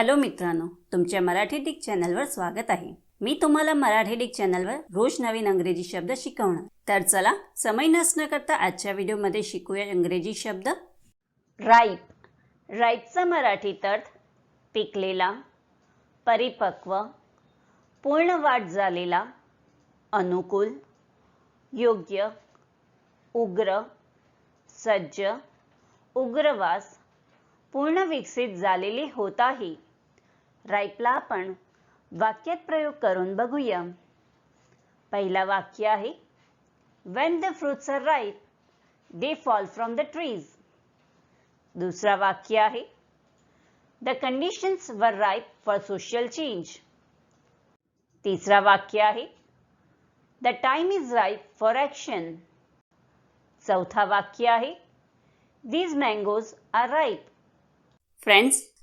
Hello मित्रांनो तुमच्या Marathi Dick चॅनलवर स्वागत आहे. मी तुम्हाला मराठी डिक चॅनलवर रोज नवीन अंग्रेजी शब्द शिकवणार. तर चला समय नसणं करता आजच्या व्हिडिओमध्ये शिकूया इंग्रजी शब्द. राईप. राईपचा मराठीत अर्थ पिकलेला परिपक्व पूर्ण वाढ झालेला अनुकूल योग्य उग्र सज्ज उग्रवास पूर्ण विकसित झालेली होताही. राईपला आपण वाक्यात प्रयोग करून बघूया. पहिला वाक्य आहे when the fruits are ripe they fall from the trees दुसरा वाक्य आहे the conditions were ripe for social change तिसरा वाक्य आहे the time is ripe for action चौथा वाक्य आहे these mangoes are ripe friends